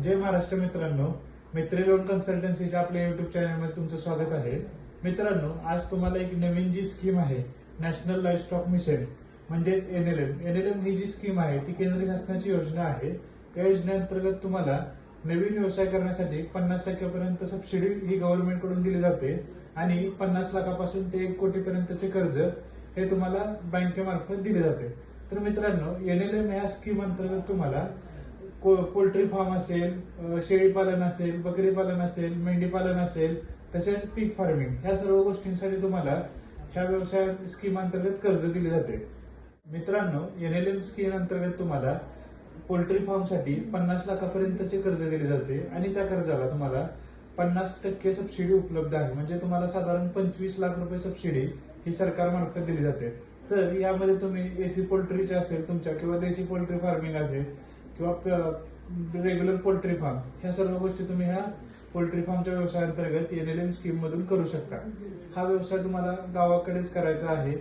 जय महाराष्ट्र मित्रांनो मित्रे लोन कन्सल्टन्सीच्या आपल्या युट्यूब चॅनलमध्ये तुमचं स्वागत आहे. मित्रांनो आज तुम्हाला एक नवीन जी स्कीम आहे नॅशनल लाईफ स्टॉक मिशन म्हणजेच एनएलएम एनएलएम ही जी स्कीम आहे ती केंद्र शासनाची योजना आहे. त्या योजनेअंतर्गत तुम्हाला नवीन व्यवसाय करण्यासाठी पन्नास टक्क्यापर्यंत सबसिडी ही गव्हर्नमेंटकडून दिली जाते आणि पन्नास लाखापासून ते एक कोटीपर्यंतचे कर्ज हे तुम्हाला बँकेमार्फत दिले जाते. तर मित्रांनो एनएलएम ह्या स्कीम अंतर्गत तुम्हाला पोल्ट्री फार्म असेल शेळीपालन असेल बकरी पालन असेल मेंढी पालन असेल तसेच पीक फार्मिंग ह्या सर्व गोष्टींसाठी तुम्हाला ह्या व्यवसाय स्कीम अंतर्गत कर्ज दिले जाते. मित्रांनो एनएलएम स्कीम अंतर्गत तुम्हाला पोल्ट्री फार्मसाठी पन्नास लाखापर्यंतचे कर्ज दिले जाते आणि त्या कर्जाला तुम्हाला पन्नास टक्के सबसिडी उपलब्ध आहे. म्हणजे तुम्हाला साधारण पंचवीस लाख रुपये सबसिडी ही सरकारमार्फत दिली जाते. तर यामध्ये तुम्ही एसी पोल्ट्रीचे असेल तुमच्या किंवा देशी पोल्ट्री फार्मिंग असेल किंवा रेग्युलर पोल्ट्री फार्म ह्या सर्व गोष्टी तुम्ही ह्या पोल्ट्री फार्मच्या व्यवसायाअंतर्गत एनएलएम स्कीम मधून करू शकता. हा व्यवसाय तुम्हाला गावाकडेच करायचा आहे.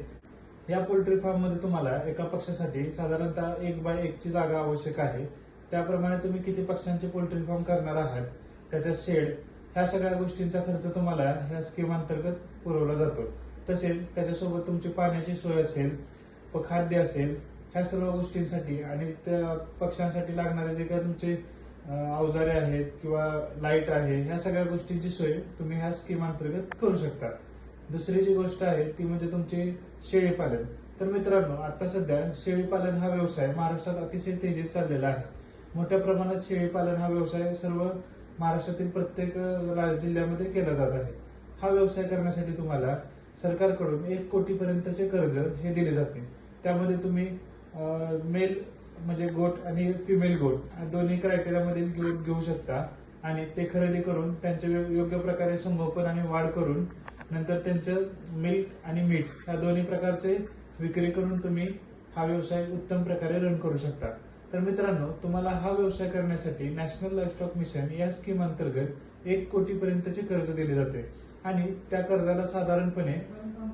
या पोल्ट्री फार्ममध्ये तुम्हाला एका पक्षासाठी साधारणतः एक बाय एकची जागा आवश्यक आहे. त्याप्रमाणे तुम्ही किती पक्षांचे पोल्ट्री फार्म करणार आहात त्याचा शेड ह्या सगळ्या गोष्टींचा खर्च तुम्हाला ह्या स्कीम अंतर्गत पुरवला जातो. तसेच त्याच्यासोबत तुमची पाण्याची सोय असेल व खाद्य असेल ह्या सर्व गोष्टींसाठी आणि त्या पक्ष्यांसाठी लागणारे जे काही तुमचे अवजारे आहेत किंवा लाइट आहे ह्या सगळ्या गोष्टींची सोय तुम्ही ह्या स्कीम अंतर्गत करू शकता. दुसरी जी गोष्ट आहे ती म्हणजे तुमचे शेळीपालन तर मित्रांनो आता सध्या शेळीपालन हा व्यवसाय महाराष्ट्रात अतिशय तेजीत चाललेला आहे. मोठ्या प्रमाणात शेळीपालन हा व्यवसाय सर्व महाराष्ट्रातील प्रत्येक जिल्ह्यामध्ये केला जात आहे. हा व्यवसाय करण्यासाठी तुम्हाला सरकारकडून एक कोटीपर्यंतचे कर्ज हे दिले जाते. त्यामध्ये तुम्ही मेल म्हणजे गोट आणि फिमेल गोट दोन्ही क्रायटेरियामध्ये घेऊ घेऊ शकता. आणि ते खरेदी करून त्यांचे योग्य प्रकारे संगोपन आणि वाढ करून नंतर त्यांचं मिल्क आणि मीठ या दोन्ही प्रकारचे विक्री करून तुम्ही हा व्यवसाय उत्तम प्रकारे रन करू शकता. तर मित्रांनो तुम्हाला हा व्यवसाय करण्यासाठी नॅशनल लाईफस्टॉक मिशन या स्कीम अंतर्गत एक कोटीपर्यंतचे कर्ज दिले जाते. आणि त्या कर्जाला साधारणपणे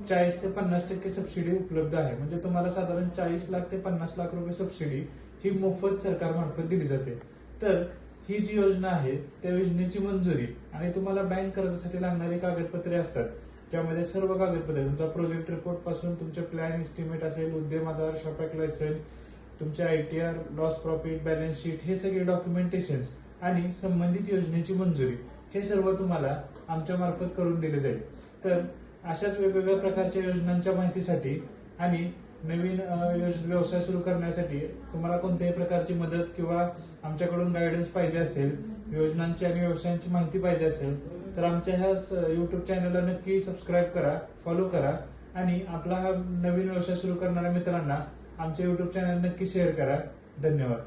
चाळीस ते पन्नास टक्के सबसिडी उपलब्ध आहे. म्हणजे तुम्हाला साधारण चाळीस लाख ते पन्नास लाख रुपये सबसिडी ही मोफत सरकारमार्फत दिली जाते. तर ही जी योजना आहे त्या योजनेची मंजुरी आणि तुम्हाला बँक कर्जासाठी लागणारी कागदपत्रे असतात ज्यामध्ये सर्व कागदपत्रे तुमचा प्रोजेक्ट रिपोर्टपासून तुमचे प्लॅन इस्टिमेट असेल Udyam Aadhaar shop act licence तुमचे ITR loss profit balance sheet हे सगळे डॉक्युमेंटेशन आणि संबंधित योजनेची मंजुरी. हे सर्व तुम्हाला आमच्या मार्फत करून दिले जाईल. तर अशाच वेगवेगळ्या प्रकारच्या योजनांच्या माहितीसाठी आणि नवीन योज- व्यवसाय सुरू करण्यासाठी तुम्हाला कोणत्याही प्रकारची मदत किंवा आमच्याकडून गायडन्स पाहिजे असेल योजनांची आणि व्यवसायांची माहिती पाहिजे असेल तर आमच्या ह्या युट्यूब चॅनलला नक्की सबस्क्राईब करा फॉलो करा आणि आपला हा नवीन व्यवसाय सुरू करणाऱ्या मित्रांना आमच्या युट्यूब चॅनल नक्की शेअर करा. धन्यवाद.